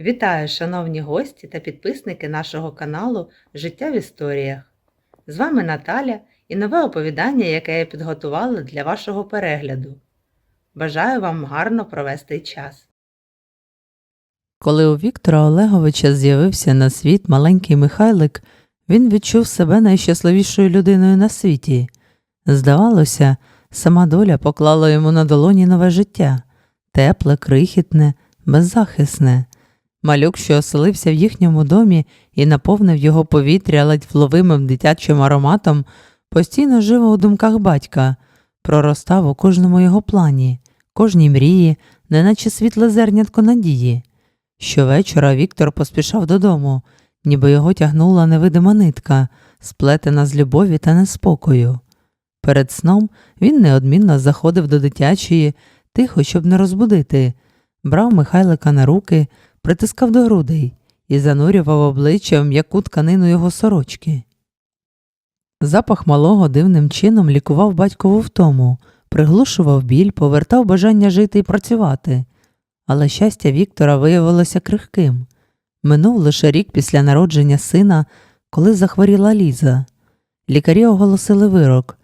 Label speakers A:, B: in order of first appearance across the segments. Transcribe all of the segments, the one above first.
A: Вітаю, шановні гості та підписники нашого каналу Життя в історіях. З вами Наталя і нове оповідання, яке я підготувала для вашого перегляду. Бажаю вам гарно провести час. Коли у Віктора Олеговича з'явився на світ маленький Михайлик, він відчув себе найщасливішою людиною на світі. Здавалося, сама доля поклала йому на долоні нове життя тепле, крихітне, беззахисне. Малюк, що оселився в їхньому домі і наповнив його повітря ледь вловимим дитячим ароматом, постійно жив у думках батька, проростав у кожному його плані, кожній мрії, неначе світле зернятко надії. Щовечора Віктор поспішав додому, ніби його тягнула невидима нитка, сплетена з любові та неспокою. Перед сном він неодмінно заходив до дитячої, тихо, щоб не розбудити, брав Михайлика на руки, притискав до грудей і занурював обличчя в м'яку тканину його сорочки. Запах малого дивним чином лікував батькову втому, приглушував біль, повертав бажання жити і працювати. Але щастя Віктора виявилося крихким. Минув лише рік після народження сина, коли захворіла Ліза. Лікарі оголосили вирок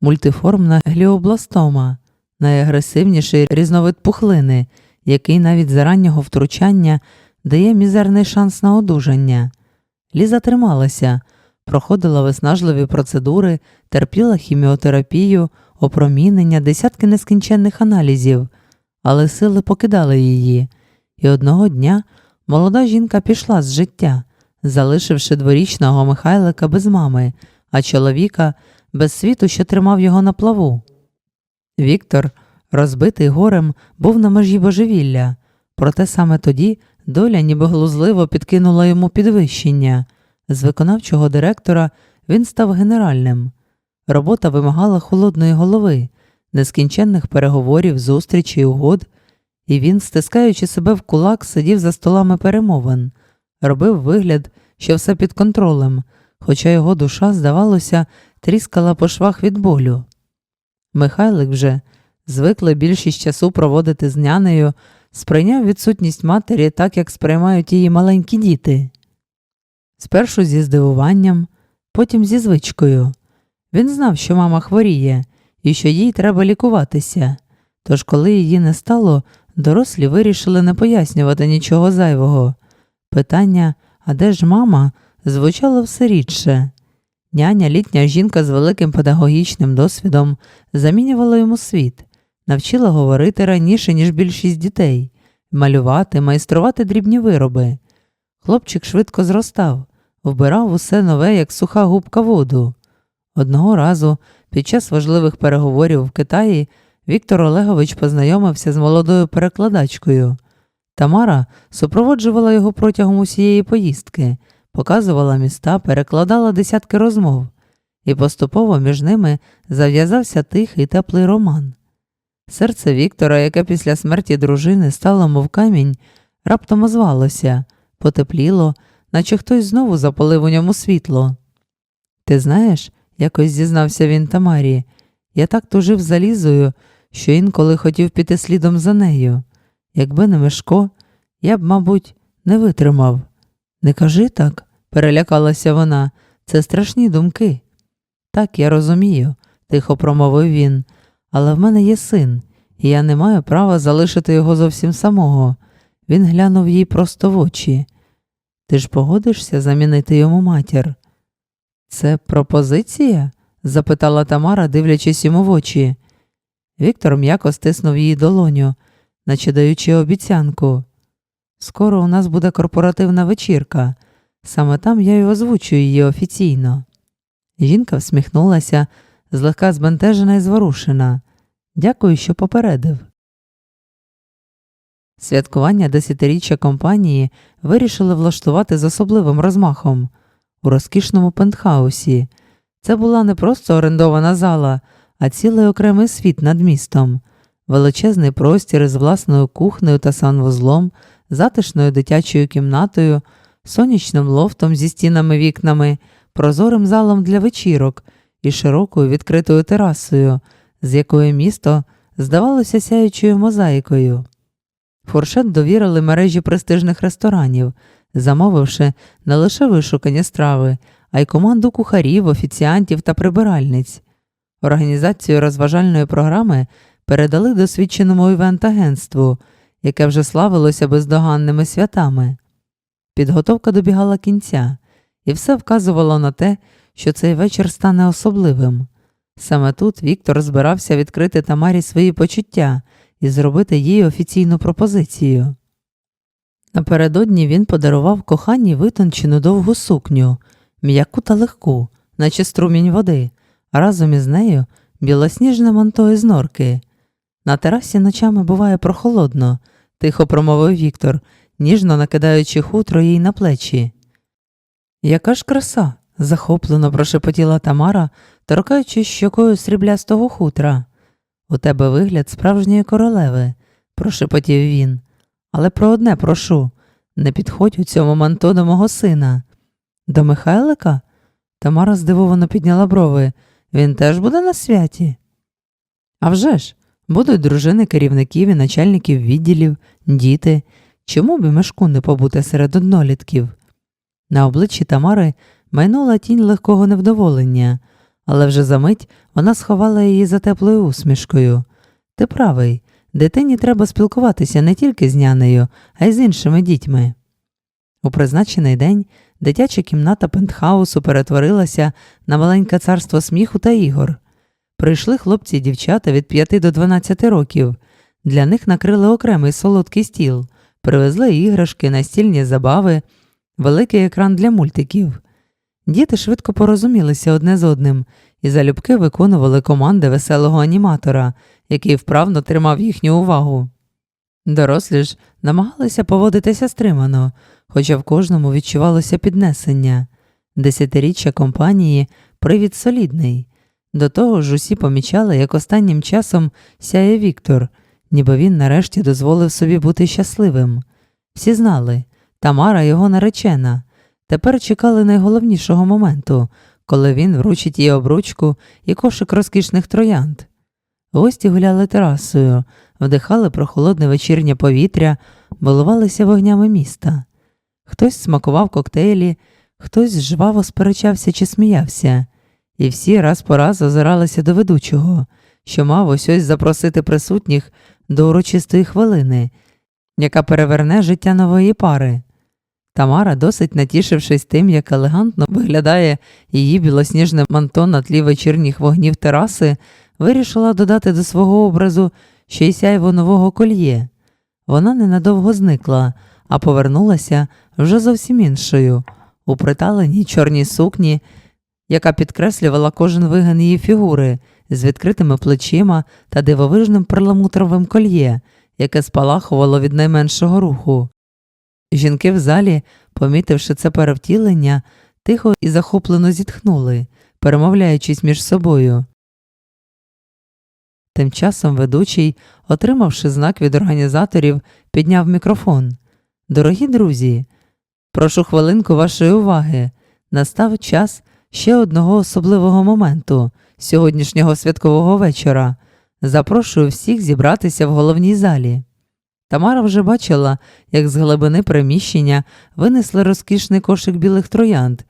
A: мультиформна гліобластома, найагресивніший різновид пухлини, який навіть за раннього втручання дає мізерний шанс на одужання. Ліза трималася, проходила виснажливі процедури, терпіла хіміотерапію, опромінення, десятки нескінченних аналізів, але сили покидали її, і одного дня молода жінка пішла з життя, залишивши дворічного Михайлика без мами, а чоловіка без світу, що тримав його на плаву. Віктор, розбитий горем, був на межі божевілля, проте саме тоді доля ніби глузливо підкинула йому підвищення. З виконавчого директора він став генеральним. Робота вимагала холодної голови, нескінченних переговорів, зустрічей, угод, і він, стискаючи себе в кулак, сидів за столами перемовин, робив вигляд, що все під контролем, хоча його душа, здавалося, тріскала по швах від болю. Михайлик вже, звиклий більшість часу проводити з нянею, сприйняв відсутність матері так, як сприймають її маленькі діти. Спершу зі здивуванням, потім зі звичкою. Він знав, що мама хворіє і що їй треба лікуватися. Тож, коли її не стало, дорослі вирішили не пояснювати нічого зайвого. Питання А де ж мама? звучало все рідше. Няня, літня жінка з великим педагогічним досвідом, замінювала йому світ, навчила говорити раніше, ніж більшість дітей, малювати, майструвати дрібні вироби. Хлопчик швидко зростав, вбирав усе нове, як суха губка воду. Одного разу, під час важливих переговорів в Китаї, Віктор Олегович познайомився з молодою перекладачкою. Тамара супроводжувала його протягом усієї поїздки, показувала міста, перекладала десятки розмов, і поступово між ними зав'язався тихий теплий роман. Серце Віктора, яке після смерті дружини стало мов камінь, раптом озвалося, потепліло, наче хтось знову запалив у ньому світло. Ти знаєш, якось зізнався він Тамарі, я так тужив за Лізою, що інколи хотів піти слідом за нею. Якби не Мишко, я б, мабуть, не витримав. Не кажи так, перелякалася вона, це страшні думки. Так, я розумію, тихо промовив він, але в мене є син, і я не маю права залишити його зовсім самого. Він глянув їй просто в очі. Ти ж погодишся замінити йому матір? Це пропозиція? запитала Тамара, дивлячись йому в очі. Віктор м'яко стиснув її долоню, наче даючи обіцянку. Скоро у нас буде корпоративна вечірка. Саме там я й озвучу її офіційно. Жінка всміхнулася, злегка збентежена і зворушена. Дякую, що попередив. Святкування десятиріччя компанії вирішили влаштувати з особливим розмахом у розкішному пентхаусі. Це була не просто орендована зала, а цілий окремий світ над містом, величезний простір із власною кухнею та санвузлом, затишною дитячою кімнатою, сонячним лофтом зі стінами вікнами, прозорим залом для вечірок і широкою відкритою терасою, з якої місто здавалося сяючою мозаїкою.
B: Фуршет довірили мережі престижних ресторанів, замовивши не лише вишукані страви, а й команду кухарів, офіціантів та прибиральниць. Організацію розважальної програми передали досвідченому івент-агентству, яке вже славилося бездоганними святами. Підготовка добігала кінця, і все вказувало на те, що цей вечір стане особливим. Саме тут Віктор збирався відкрити Тамарі свої почуття і зробити їй офіційну пропозицію. Напередодні він подарував коханій витончену довгу сукню, м'яку та легку, наче струмінь води, разом із нею білосніжне манто із норки. На терасі ночами буває прохолодно, тихо промовив Віктор, ніжно накидаючи хутро їй на плечі. Яка ж краса. Захоплено прошепотіла Тамара, торкаючи щокою сріблястого хутра. У тебе вигляд справжньої королеви, прошепотів він. Але про одне прошу не підходь у цьому манто до мого сина. До Михайлика? Тамара здивовано підняла брови. Він теж буде на святі. «А вже ж, будуть дружини керівників і начальників відділів, діти. Чому б мешку не побути серед однолітків? На обличчі Тамари майнула тінь легкого невдоволення, але вже за мить вона сховала її за теплою усмішкою. Ти правий, дитині треба спілкуватися не тільки з нянею, а й з іншими дітьми. У призначений день дитяча кімната пентхаусу перетворилася на маленьке царство сміху та ігор. Прийшли хлопці й дівчата від 5 до 12 років. Для них накрили окремий солодкий стіл, привезли іграшки, настільні забави, великий екран для мультиків. Діти швидко порозумілися одне з одним і залюбки виконували команди веселого аніматора, який вправно тримав їхню увагу. Дорослі ж намагалися поводитися стримано, хоча в кожному відчувалося піднесення. Десятиріччя компанії привід солідний. До того ж усі помічали, як останнім часом сяє Віктор, ніби він нарешті дозволив собі бути щасливим. Всі знали Тамара його наречена. Тепер чекали найголовнішого моменту, коли він вручить їй обручку і кошик розкішних троянд. Гості гуляли терасою, вдихали прохолодне вечірнє повітря, балувалися вогнями міста. Хтось смакував коктейлі, хтось жваво сперечався чи сміявся, і всі раз по раз озиралися до ведучого, що мав ось запросити присутніх до урочистої хвилини, яка переверне життя нової пари. Тамара, досить натішившись тим, як елегантно виглядає її білосніжне манто на тлі вечірніх вогнів тераси, вирішила додати до свого образу ще й сяйво нового кольє. Вона ненадовго зникла, а повернулася вже зовсім іншою, у приталеній чорній сукні, яка підкреслювала кожен вигин її фігури з відкритими плечима та дивовижним перламутровим кольє, яке спалахувало від найменшого руху. Жінки в залі, помітивши це перевтілення, тихо і захоплено зітхнули, перемовляючись між собою. Тим часом ведучий, отримавши знак від організаторів, підняв мікрофон. Дорогі друзі, прошу хвилинку вашої уваги. Настав час ще одного особливого моменту сьогоднішнього святкового вечора. Запрошую всіх зібратися в головній залі. Тамара вже бачила, як з глибини приміщення винесли розкішний кошик білих троянд,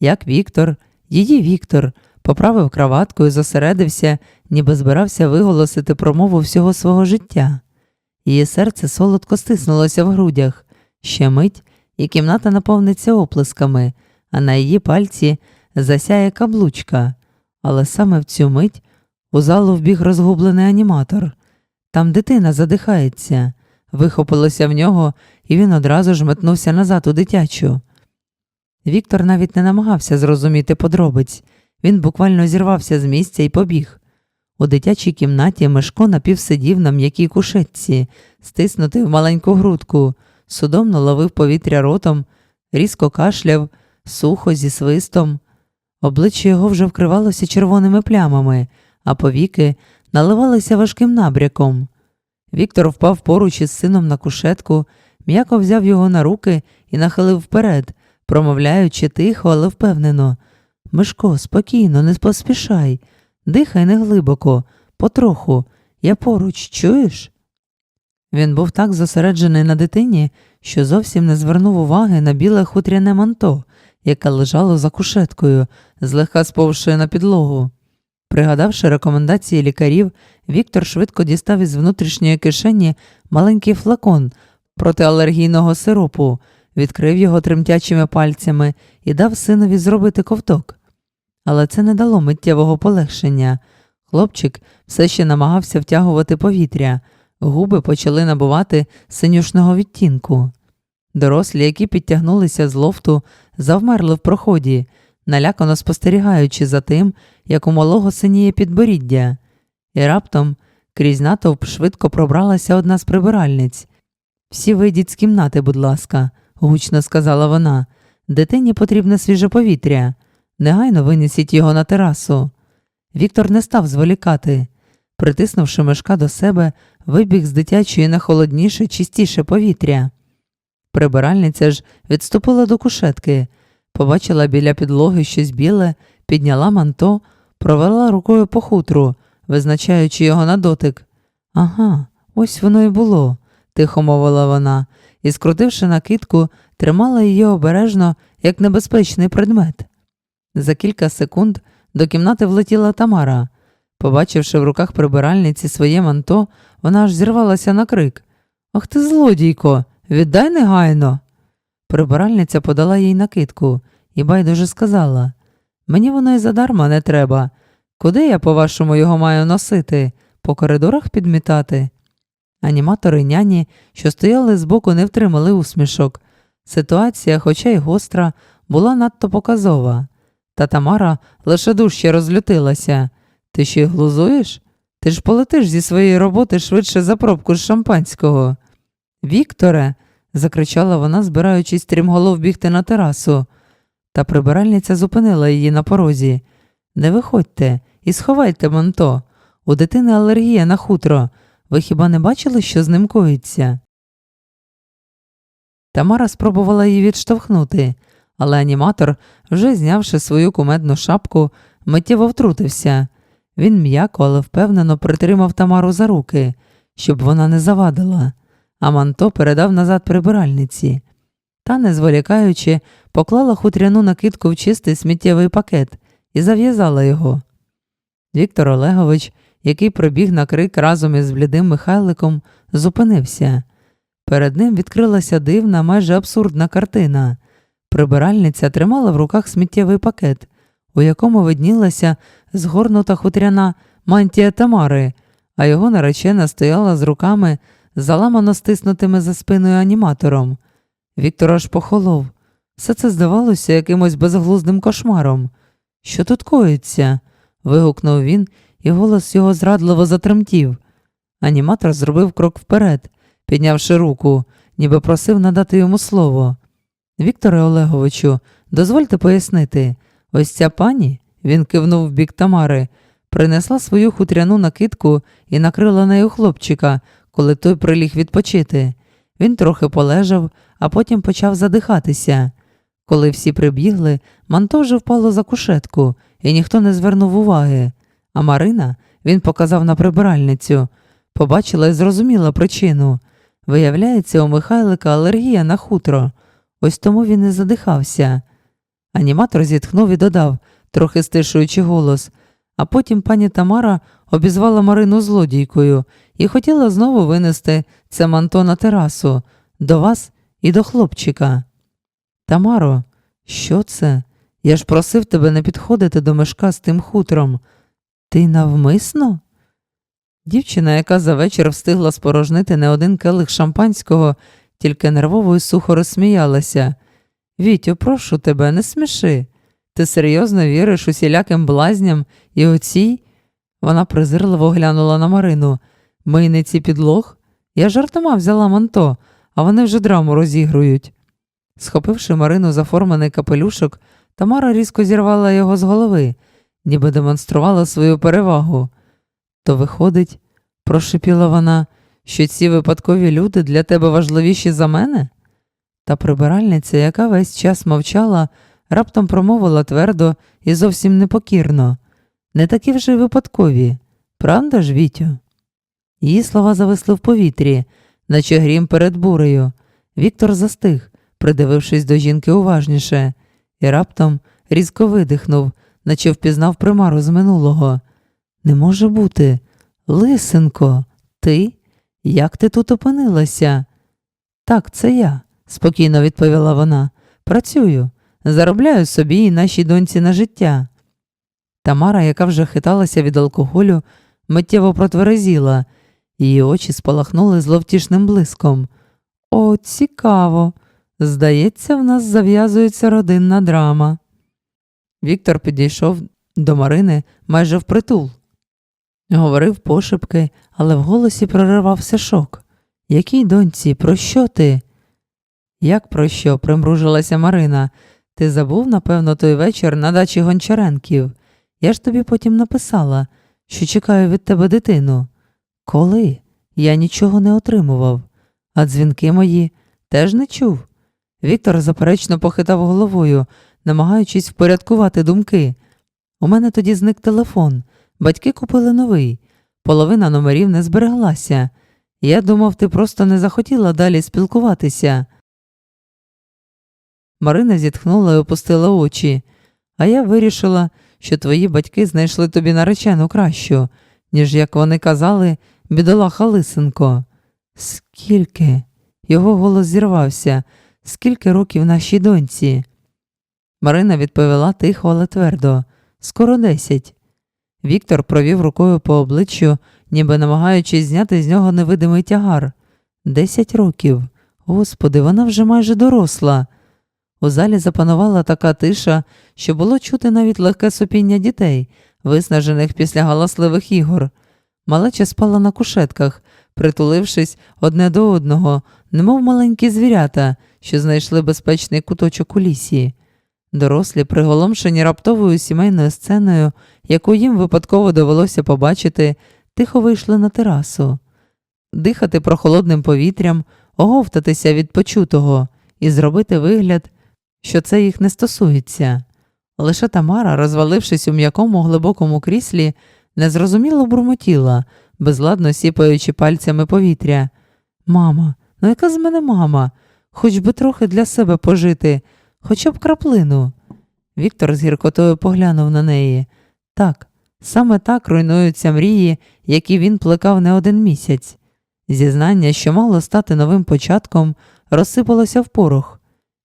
B: як Віктор, її Віктор, поправив краватку і зосередився, ніби збирався виголосити промову всього свого життя. Її серце солодко стиснулося в грудях. Ще мить, і кімната наповниться оплесками, а на її пальці засяє каблучка. Але саме в цю мить у залу вбіг розгублений аніматор. Там дитина задихається вихопилося в нього, і він одразу ж метнувся назад у дитячу. Віктор навіть не намагався зрозуміти подробиць, він буквально зірвався з місця і побіг. У дитячій кімнаті Мишко напівсидів на м'якій кушетці, стиснутий в маленьку грудку, судомно ловив повітря ротом, різко кашляв, сухо зі свистом. Обличчя його вже вкривалося червоними плямами, а повіки наливалися важким набряком. Віктор впав поруч із сином на кушетку, м'яко взяв його на руки і нахилив вперед, промовляючи тихо, але впевнено. Мишко, спокійно, не поспішай, дихай неглибоко, потроху, я поруч, чуєш? Він був так зосереджений на дитині, що зовсім не звернув уваги на біле хутряне манто, яке лежало за кушеткою, злегка сповши на підлогу. Пригадавши рекомендації лікарів, Віктор швидко дістав із внутрішньої кишені маленький флакон протиалергійного сиропу, відкрив його тремтячими пальцями і дав синові зробити ковток. Але це не дало миттєвого полегшення. Хлопчик все ще намагався втягувати повітря, губи почали набувати синюшного відтінку. Дорослі, які підтягнулися з лофту, завмерли в проході, налякано спостерігаючи за тим, як у малого синіє підборіддя. І раптом крізь натовп швидко пробралася одна з прибиральниць. Всі вийдіть з кімнати, будь ласка, гучно сказала вона. Дитині потрібне свіже повітря. Негайно винесіть його на терасу. Віктор не став зволікати. Притиснувши мешка до себе, вибіг з дитячої на холодніше, чистіше повітря. Прибиральниця ж відступила до кушетки, побачила біля підлоги щось біле, підняла манто, провела рукою по хутру, визначаючи його на дотик. Ага, ось воно і було, тихо мовила вона, і, скрутивши накидку, тримала її обережно, як небезпечний предмет. За кілька секунд до кімнати влетіла Тамара. Побачивши в руках прибиральниці своє манто, вона аж зірвалася на крик. Ах ти, злодійко, віддай негайно. Прибиральниця подала їй накидку і байдуже сказала Мені воно й задарма не треба. Куди я, по-вашому, його маю носити? По коридорах підмітати? Аніматори няні, що стояли збоку, не втримали усмішок. Ситуація, хоча й гостра, була надто показова. Та Тамара лише дужче розлютилася. Ти ще й глузуєш? Ти ж полетиш зі своєї роботи швидше за пробку з шампанського. Вікторе, закричала вона, збираючись стрімголов бігти на терасу. Та прибиральниця зупинила її на порозі. Не виходьте і сховайте манто. У дитини алергія на хутро. Ви хіба не бачили, що з ним коїться? Тамара спробувала її відштовхнути, але аніматор, вже знявши свою кумедну шапку, миттєво втрутився. Він м'яко, але впевнено притримав Тамару за руки, щоб вона не завадила, а манто передав назад прибиральниці. Та, не зволікаючи, поклала хутряну накидку в чистий сміттєвий пакет і зав'язала його. Віктор Олегович, який пробіг на крик разом із блідим Михайликом, зупинився. Перед ним відкрилася дивна, майже абсурдна картина. Прибиральниця тримала в руках сміттєвий пакет, у якому виднілася згорнута хутряна мантія Тамари, а його наречена стояла з руками, заламано стиснутими за спиною аніматором. Віктор аж похолов. Все це здавалося якимось безглуздим кошмаром. Що тут коїться? вигукнув він, і голос його зрадливо затремтів. Аніматор зробив крок вперед, піднявши руку, ніби просив надати йому слово. Вікторе Олеговичу, дозвольте пояснити, ось ця пані, він кивнув в бік Тамари, принесла свою хутряну накидку і накрила нею хлопчика, коли той приліг відпочити. Він трохи полежав, а потім почав задихатися. Коли всі прибігли, манто вже впало за кушетку, і ніхто не звернув уваги. А Марина, він показав на прибиральницю, побачила і зрозуміла причину. Виявляється, у Михайлика алергія на хутро. Ось тому він і задихався. Аніматор зітхнув і додав, трохи стишуючи голос, а потім пані Тамара обізвала Марину злодійкою і хотіла знову винести це манто на терасу до вас і до хлопчика. Тамаро, що це? Я ж просив тебе не підходити до мешка з тим хутром. Ти навмисно? Дівчина, яка за вечір встигла спорожнити не один келих шампанського, тільки нервово і сухо розсміялася. Вітю, прошу тебе, не сміши. Ти серйозно віриш усіляким блазням і оцій? Вона презирливо глянула на Марину. Мийниці підлог? Я жартома взяла манто, а вони вже драму розігрують. Схопивши Марину за форманий капелюшок, Тамара різко зірвала його з голови, ніби демонструвала свою перевагу. То виходить, прошипіла вона, що ці випадкові люди для тебе важливіші за мене? Та прибиральниця, яка весь час мовчала, раптом промовила твердо і зовсім непокірно. Не такі вже випадкові, правда ж, Вітю? Її слова зависли в повітрі, наче грім перед бурею. Віктор застиг, придивившись до жінки уважніше, і раптом різко видихнув, наче впізнав примару з минулого. Не може бути. Лисенко, ти? Як ти тут опинилася? Так, це я, спокійно відповіла вона. Працюю, заробляю собі і нашій доньці на життя. Тамара, яка вже хиталася від алкоголю, миттєво протверезіла, її очі спалахнули зловтішним блиском. О, цікаво. Здається, в нас зав'язується родинна драма. Віктор підійшов до Марини майже впритул. Говорив пошепки, але в голосі проривався шок. Якій доньці, про що ти? Як про що? примружилася Марина. Ти забув, напевно, той вечір на дачі Гончаренків. Я ж тобі потім написала, що чекаю від тебе дитину. Коли? Я нічого не отримував, а дзвінки мої теж не чув. Віктор заперечно похитав головою, намагаючись впорядкувати думки. У мене тоді зник телефон. Батьки купили новий. Половина номерів не збереглася. Я думав, ти просто не захотіла далі спілкуватися. Марина зітхнула і опустила очі, а я вирішила, що твої батьки знайшли тобі наречену кращу, ніж, як вони казали, бідолаха Лисенко. Скільки? Його голос зірвався. Скільки років нашій доньці? Марина відповіла тихо, але твердо. Скоро десять. Віктор провів рукою по обличчю, ніби намагаючись зняти з нього невидимий тягар. Десять років. Господи, вона вже майже доросла. У залі запанувала така тиша, що було чути навіть легке сопіння дітей, виснажених після галасливих ігор. Малеча спала на кушетках, притулившись одне до одного, немов маленькі звірята, що знайшли безпечний куточок у лісі. Дорослі, приголомшені раптовою сімейною сценою, яку їм випадково довелося побачити, тихо вийшли на терасу. Дихати прохолодним повітрям, оговтатися від почутого і зробити вигляд, що це їх не стосується. Лише Тамара, розвалившись у м'якому глибокому кріслі, незрозуміло бурмотіла, безладно сіпаючи пальцями повітря. Мама, ну яка з мене мама? Хоч би трохи для себе пожити, хоча б краплину. Віктор з гіркотою поглянув на неї. Так, саме так руйнуються мрії, які він плекав не один місяць. Зізнання, що мало стати новим початком, розсипалося в порох.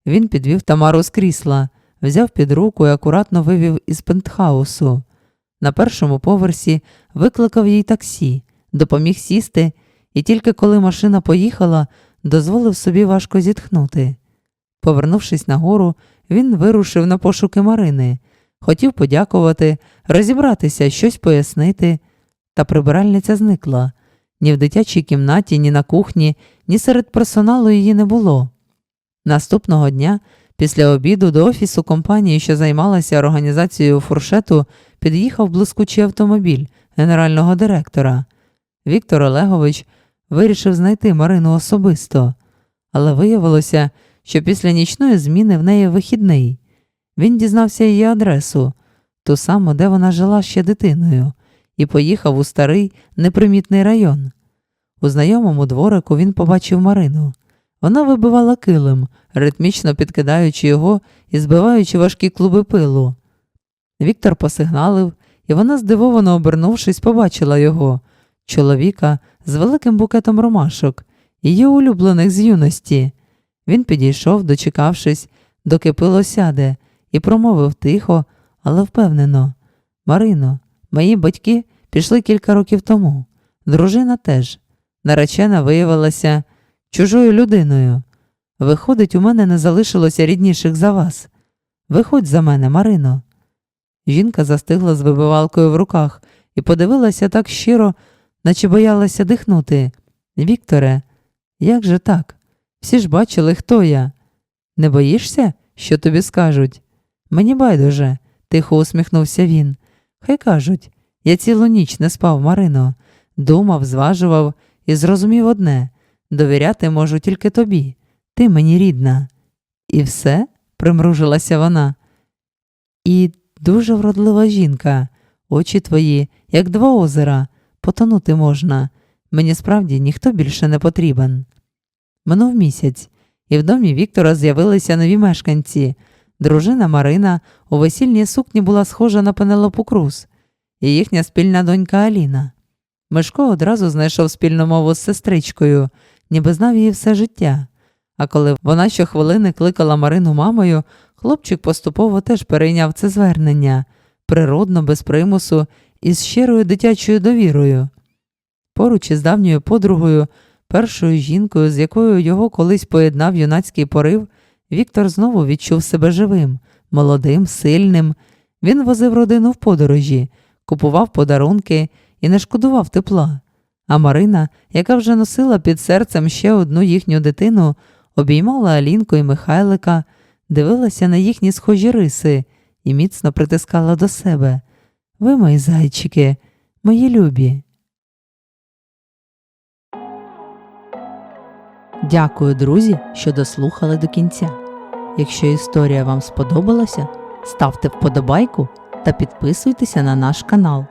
B: Він підвів Тамару з крісла, взяв під руку і акуратно вивів із пентхаусу. На першому поверсі викликав їй таксі, допоміг сісти, і тільки коли машина поїхала, дозволив собі важко зітхнути. Повернувшись нагору, він вирушив на пошуки Марини, хотів подякувати, розібратися, щось пояснити, та прибиральниця зникла. Ні в дитячій кімнаті, ні на кухні, ні серед персоналу її не було. Наступного дня, після обіду, до офісу компанії, що займалася організацією фуршету, під'їхав блискучий автомобіль генерального директора. Віктор Олегович вирішив знайти Марину особисто, але виявилося, що після нічної зміни в неї вихідний. Він дізнався її адресу, ту саму, де вона жила ще дитиною, і поїхав у старий непримітний район. У знайомому дворику він побачив Марину. Вона вибивала килим, ритмічно підкидаючи його і збиваючи важкі клуби пилу. Віктор посигналив, і вона, здивовано обернувшись, побачила його, чоловіка з великим букетом ромашок, її улюблених з юності. Він підійшов, дочекавшись, доки пило сяде, і промовив тихо, але впевнено Марино, мої батьки пішли кілька років тому. Дружина теж. Наречена виявилася чужою людиною. Виходить, у мене не залишилося рідніших за вас. Виходь за мене, Марино. Жінка застигла з вибивалкою в руках і подивилася так щиро, наче боялася дихнути. Вікторе, як же так? Всі ж бачили, хто я. Не боїшся, що тобі скажуть? Мені байдуже, тихо усміхнувся він. Хай кажуть, я цілу ніч не спав, Марино, думав, зважував і зрозумів одне довіряти можу тільки тобі, ти мені рідна. І все? примружилася вона. І дуже вродлива жінка, очі твої, як два озера, потонути можна. Мені справді ніхто більше не потрібен. Минув місяць, і в домі Віктора з'явилися нові мешканці. Дружина Марина у весільній сукні була схожа на Пенелопу Круз, і їхня спільна донька Аліна. Мишко одразу знайшов спільну мову з сестричкою, ніби знав її все життя. А коли вона щохвилини кликала Марину мамою, хлопчик поступово теж перейняв це звернення, природно, без примусу і з щирою дитячою довірою. Поруч із давньою подругою, першою жінкою, з якою його колись поєднав юнацький порив, Віктор знову відчув себе живим, молодим, сильним. Він возив родину в подорожі, купував подарунки і не шкодував тепла. А Марина, яка вже носила під серцем ще одну їхню дитину, обіймала Алінку і Михайлика, дивилася на їхні схожі риси і міцно притискала до себе. Ви, мої зайчики, мої любі. Дякую, друзі, що дослухали до кінця. Якщо історія вам сподобалася, ставте вподобайку та підписуйтеся на наш канал.